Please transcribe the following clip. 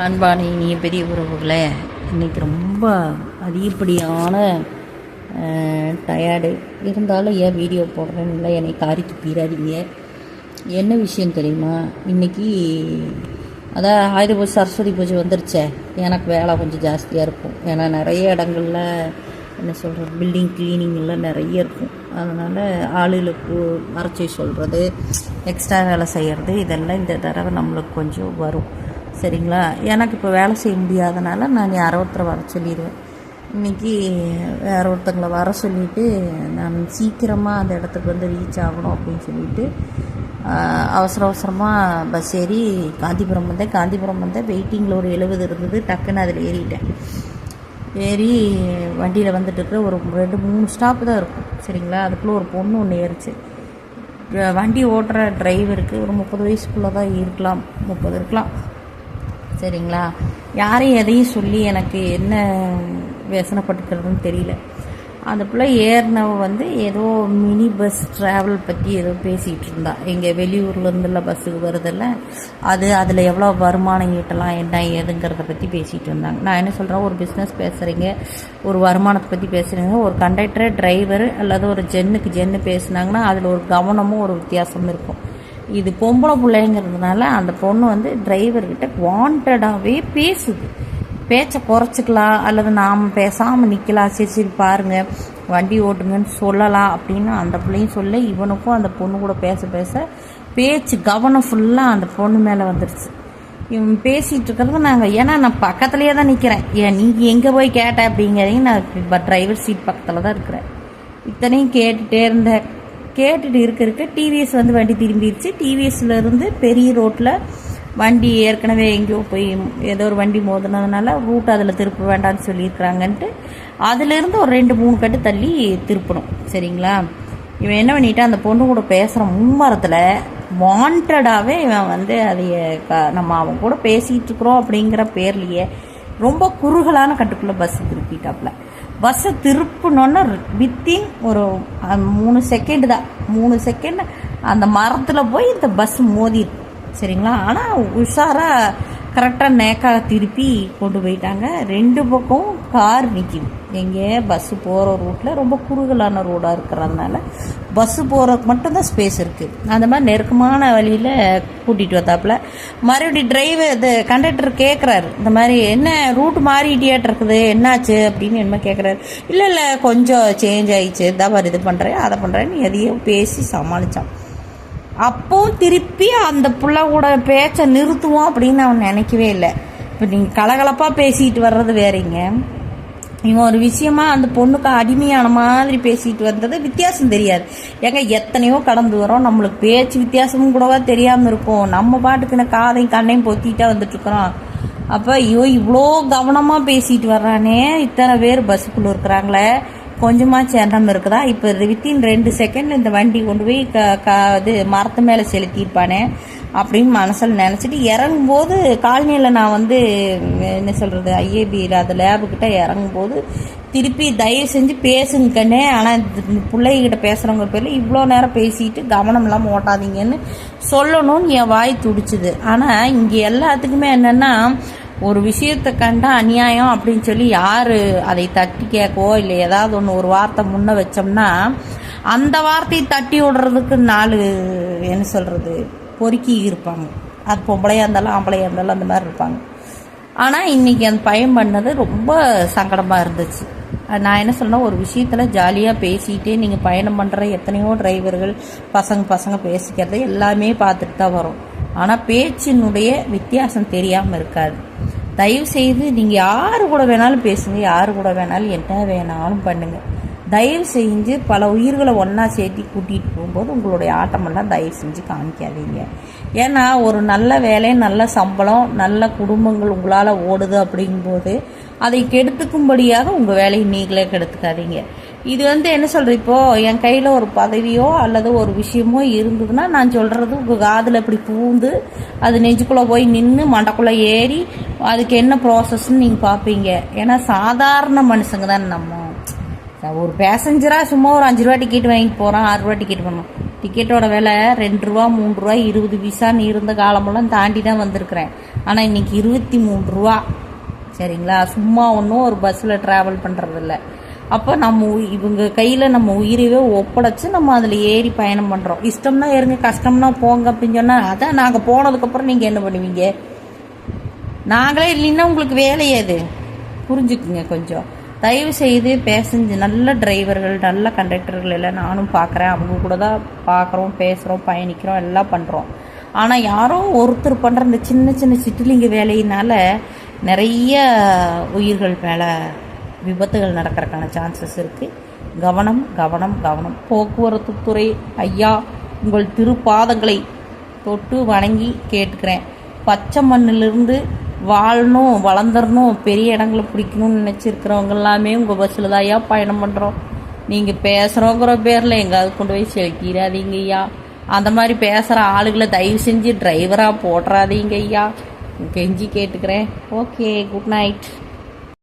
அன்பான இனிய பெரிய உறவுகளே. இன்னைக்கு ரொம்ப அதிகப்படியான டயர்டு. இருந்தாலும் ஏன் வீடியோ போடுறேன்னு இல்லை என்னை காரி துப்பிடாதீங்க என்ன விஷயம் தெரியுமா? இன்னைக்கு அதான் ஆயுத பூஜை சரஸ்வதி பூஜை வந்துருச்சே. எனக்கு வேலை கொஞ்சம் ஜாஸ்தியாக இருக்கும். ஏன்னா நிறைய இடங்கள்ல என்ன சொல்கிறது பில்டிங் கிளீனிங்கெல்லாம் நிறைய இருக்கும். அதனால் ஆளுகளுக்கு வரைச்சி சொல்கிறது எக்ஸ்ட்ரா வேலை செய்கிறது இதெல்லாம் இந்த தடவை நம்மளுக்கு கொஞ்சம் வரும். சரிங்களா? எனக்கு இப்போ வேலை செய்ய முடியாதனால நான் யாரோ ஒருத்தரை வர சொல்லிடுவேன் இன்றைக்கி வேற ஒருத்தங்களை வர சொல்லிவிட்டு நான் சீக்கிரமாக அந்த இடத்துக்கு வந்து ரீச் ஆகணும் அப்படின்னு சொல்லிட்டு அவசர அவசரமாக பஸ் ஏறி காந்திபுரம் வந்தேன். காந்திபுரம் வந்தேன். வெயிட்டிங்கில் ஒரு எழுபது இருந்தது. டக்குன்னு அதில் ஏறிட்டேன். ஏறி வண்டியில் வந்துட்டு இருக்கிற ஒரு ரெண்டு மூணு ஸ்டாப் தான் இருக்கும். சரிங்களா? அதுக்குள்ளே ஒரு பொண்ணு ஒன்று ஏறிச்சு. வண்டி ஓட்டுற டிரைவருக்கு ஒரு முப்பது வயசுக்குள்ளே தான் இருக்கலாம். முப்பது இருக்கலாம். சரிங்களா? யாரையும் எதையும் சொல்லி எனக்கு என்ன வியசனப்பட்டுக்கிறதுன்னு தெரியல. அந்த பிள்ளை ஏறினவ வந்து ஏதோ மினி பஸ் ட்ராவல் பற்றி ஏதோ பேசிகிட்டு இருந்தா. எங்கள் வெளியூர்லேருந்துல பஸ்ஸுக்கு வருதில்ல அது அதில் எவ்வளோ வருமானம் ஈட்டலாம் என்ன ஏதுங்கிறத பற்றி பேசிகிட்டு இருந்தாங்க. நான் என்ன சொல்கிறேன் ஒரு பிஸ்னஸ் பேசுகிறீங்க ஒரு வருமானத்தை பற்றி பேசுகிறீங்க ஒரு கண்டக்டர் டிரைவர் அல்லது ஒரு ஜென்னுக்கு ஜென்னு பேசுனாங்கன்னா அதில் ஒரு கவனமும் ஒரு வித்தியாசமும் இருக்கும். இது பொம்பளை பிள்ளைங்கிறதுனால அந்த பொண்ணு வந்து டிரைவர்கிட்ட வாண்டடாகவே பேசுது. பேச்சை குறைச்சிக்கலாம் அல்லது நாம் பேசாமல் நிற்கலாம் சரி சரி பாருங்க வண்டி ஓட்டுங்கன்னு சொல்லலாம் அப்படின்னு அந்த பிள்ளையும் சொல்ல இவனுக்கும் அந்த பொண்ணு கூட பேச பேச பேச்சு கவனம் ஃபுல்லாக அந்த பொண்ணு மேலே வந்துடுச்சு இவன் பேசிகிட்டு இருக்கிறது நாங்கள் ஏன்னா நான் பக்கத்துலேயே தான் நிற்கிறேன் ஏன் நீங்கள் எங்கே போய் கேட்ட அப்படிங்கிறதையும் நான் டிரைவர் சீட் பக்கத்தில் தான் இருக்கிறேன். இத்தனையும் கேட்டுகிட்டே இருந்தேன். கேட்டுட்டு இருக்க இருக்க டிவிஎஸ் வந்து வண்டி திரும்பிடுச்சு டிவிஎஸ்லேருந்து பெரிய ரோட்டில் வண்டி ஏற்கனவே எங்கேயோ போய் ஏதோ ஒரு வண்டி மோதினதுனால ரூட் அதில் திருப்ப வேண்டாம்னு சொல்லியிருக்கிறாங்கன்ட்டு அதுலேருந்து ஒரு ரெண்டு மூணு கட்டு தள்ளி திருப்பணும். சரிங்களா? இவன் என்ன பண்ணிட்டான்? அந்த பொண்ணு கூட பேசுகிற மும்மரத்தில் வாண்டடாகவே இவன் வந்து அதைய க நம்ம அவன் கூட பேசிகிட்டு இருக்கிறோம் அப்படிங்கிற பேர்லையே ரொம்ப குறுகலான கட்டுக்குள்ளே பஸ்ஸை திருப்பிட்டாப்புல பஸ்ஸை திருப்பினோன்னா வித்தின் ஒரு மூணு செகண்டு தான். மூணு செகண்ட் அந்த மரத்தில் போய் இந்த பஸ் மோதி சரிங்களா? ஆனால் உஷாராக கரெக்டாக நேக்காக திருப்பி கொண்டு போயிட்டாங்க. ரெண்டு பக்கம் கார் நிற்கிது எங்கே பஸ்ஸு போகிற ரூட்டில் ரொம்ப குறுகலான ரோடாக இருக்கிறதுனால பஸ்ஸு போகிறதுக்கு மட்டும்தான் ஸ்பேஸ் இருக்குது அந்த மாதிரி நெருக்கமான வழியில் கூட்டிகிட்டு வந்தாப்புல. மறுபடி டிரைவர் இது கண்டக்டர் கேட்குறாரு இந்த மாதிரி என்ன ரூட் மாறிட்டியாட்டு இருக்குது என்னாச்சு? அப்படின்னு என்ன கேட்குறாரு இல்லை இல்லை கொஞ்சம் சேஞ்ச் ஆயிடுச்சு. இதான் இது பண்ணுறேன் அதை பண்ணுறேன்னு எதையோ பேசி சமாளித்தான் அப்போ திருப்பி அந்த புள்ள கூட பேச்சை நிறுத்துவோம் அப்படின்னு அவன் நினைக்கவே இல்லை. இப்போ நீங்கள் கலகலப்பாக பேசிக்கிட்டு வர்றது வேறீங்க. இவன் ஒரு விஷயமா அந்த பொண்ணுக்கு அடிமையான மாதிரி பேசிட்டு வந்தது வித்தியாசம் தெரியாது. ஏங்க எத்தனையோ கடந்து வரோம். நம்மளுக்கு பேச்சு வித்தியாசமும் கூடவா தெரியாமல் இருக்கும். நம்ம பாட்டுக்குன்னு காதையும் கண்ணையும் பொத்திட்டா வந்துட்டு இருக்கிறோம் அப்போ ஐயோ இவ்வளோ கவனமாக பேசிட்டு வர்றானே. இத்தனை பேர் பஸ்ஸுக்குள்ளே இருக்கிறாங்களே. கொஞ்சமாச்சும் எண்ணம் இருக்குதா? இப்போ வித்தின் ரெண்டு செகண்ட் இந்த வண்டி கொண்டு போய் க க இது மரத்து மேலே செலுத்தியிருப்பானே. அப்படின்னு மனசில் நினச்சிட்டு இறங்கும்போது காலனியில் நான் வந்து என்ன சொல்கிறது ஐஏபியில் அந்த லேபுக்கிட்ட இறங்கும்போது திருப்பி தயவு செஞ்சு பேசுங்க கண்ணே. ஆனால் இந்த பிள்ளைகிட்ட பேசுகிறவங்க பேரில் இவ்வளோ நேரம் பேசிட்டு கவனம் இல்லாமல் ஓட்டாதீங்கன்னு சொல்லணும்னு என் வாய் துடிச்சுது. ஆனால் இங்கே எல்லாத்துக்குமே என்னென்னா ஒரு விஷயத்தை கண்டா அநியாயம் அப்படின்னு சொல்லி யார் அதை தட்டி கேட்கவோ இல்லை ஏதாவது ஒன்று ஒரு வார்த்தை முன்ன வச்சோம்னா அந்த வார்த்தையை தட்டி விடுறதுக்கு நாலு என்ன சொல்கிறது பொறுக்கி இருப்பாங்க. அது பொம்பளையாக இருந்தாலும் ஆம்பளையாக இருந்தாலும் அந்த மாதிரி இருப்பாங்க. ஆனால் இன்றைக்கி அந்த பயம் பண்ணது ரொம்ப சங்கடமாக இருந்துச்சு. நான் என்ன சொல்றேன்னா ஒரு விஷயத்தில் ஜாலியாக பேசிகிட்டே நீங்கள் பயணம் பண்ணுற எத்தனையோ டிரைவர்கள் பசங்க பசங்க பேசிக்கிறது எல்லாமே பார்த்துட்டு தான் வரும். ஆனால் பேச்சினுடைய வித்தியாசம் தெரியாமல் இருக்காது. தயவு செய்து நீங்கள் யார் கூட வேணாலும் பேசுங்க யார் கூட வேணாலும் என்ன வேணாலும் பண்ணுங்கள் தயவு செஞ்சு பல உயிர்களை ஒன்றா சேர்த்து கூட்டிகிட்டு போகும்போது உங்களுடைய ஆட்டமெல்லாம் தயவு செஞ்சு காமிக்காதீங்க. ஏன்னா ஒரு நல்ல வேலை நல்ல சம்பளம் நல்ல குடும்பங்கள் உங்களால் ஓடுது அப்படிங்கும்போது அதை கெடுத்துக்கும்படியாக உங்கள் வேலையை நீங்களே கெடுத்துக்காதீங்க. இது வந்து என்ன சொல்கிறது இப்போது என் கையில் ஒரு பதவியோ அல்லது ஒரு விஷயமோ இருந்ததுன்னா நான் சொல்கிறது உங்கள் காதில் இப்படி பூந்து அது நெஞ்சுக்குள்ளே போய் நின்று மண்டக்குள்ளே ஏறி அதுக்கு என்ன ப்ராசஸ்ன்னு நீங்கள் பார்ப்பீங்க. ஏன்னா சாதாரண மனுஷங்க தான் நம்ம. ஒரு பேசஞ்சராக சும்மா ஒரு அஞ்சு ரூபா டிக்கெட் வாங்கிட்டு போகிறான் ஆறு ரூபா டிக்கெட் பண்ணோம். டிக்கெட்டோட விலை ரெண்டு ரூபா மூணு ரூபா இருபது பைசான்னு இருந்த காலமெல்லாம் தாண்டி தான் வந்திருக்கிறேன். ஆனால் இன்னைக்கு இருபத்தி மூணு ரூபா. சரிங்களா? சும்மா ஒன்றும் ஒரு பஸ்ஸில் ட்ராவல் பண்ணுறதில்ல அப்போ நம்ம இவங்க கையில் நம்ம உயிரையே ஒப்படைச்சு நம்ம அதில் ஏறி பயணம் பண்ணுறோம் இஷ்டம்னா ஏறுங்க கஷ்டம்னா போங்க அப்படின்னு சொன்னால் அதான் நாங்கள் போனதுக்கப்புறம் நீங்கள் என்ன பண்ணுவீங்க? நாங்களே இல்லைன்னா உங்களுக்கு வேலை அது புரிஞ்சுக்குங்க கொஞ்சம். தயவு செய்து பேசஞ்சு நல்ல டிரைவர்கள் நல்ல கண்டக்டர்கள் எல்லாம் நானும் பார்க்குறேன் அவங்க கூட தான் பார்க்குறோம் பேசுகிறோம் பயணிக்கிறோம் எல்லாம் பண்ணுறோம் ஆனால் யாரோ ஒருத்தர் பண்ணுற இந்த சின்ன சின்ன சிட்டிலிங்க வேலையினால நிறைய உயிர்கள் மேலே விபத்துகள் நடக்கிறதுக்கான சான்சஸ் இருக்குது கவனம் கவனம் கவனம். போக்குவரத்து துறை ஐயா உங்கள் திருப்பாதங்களை தொட்டு வணங்கி கேட்டுக்கிறேன். பச்சை மண்ணிலிருந்து வாழணும் வளர்ந்துடணும் பெரிய இடங்களை பிடிக்கணும்னு நினச்சிருக்கிறவங்க எல்லாமே உங்கள் பஸ்ஸில் தான் ஐயா பயணம் பண்ணுறோம் நீங்கள் பேசுகிறோங்கிற பேரில் எங்கேயாவது கொண்டு போய் செலுத்திடாதீங்க ஐயா. அந்த மாதிரி பேசுகிற ஆளுகளை தயவு செஞ்சு டிரைவராக போடுறாதீங்க ஐயா. கெஞ்சி கேட்டுக்கிறேன். Okay good night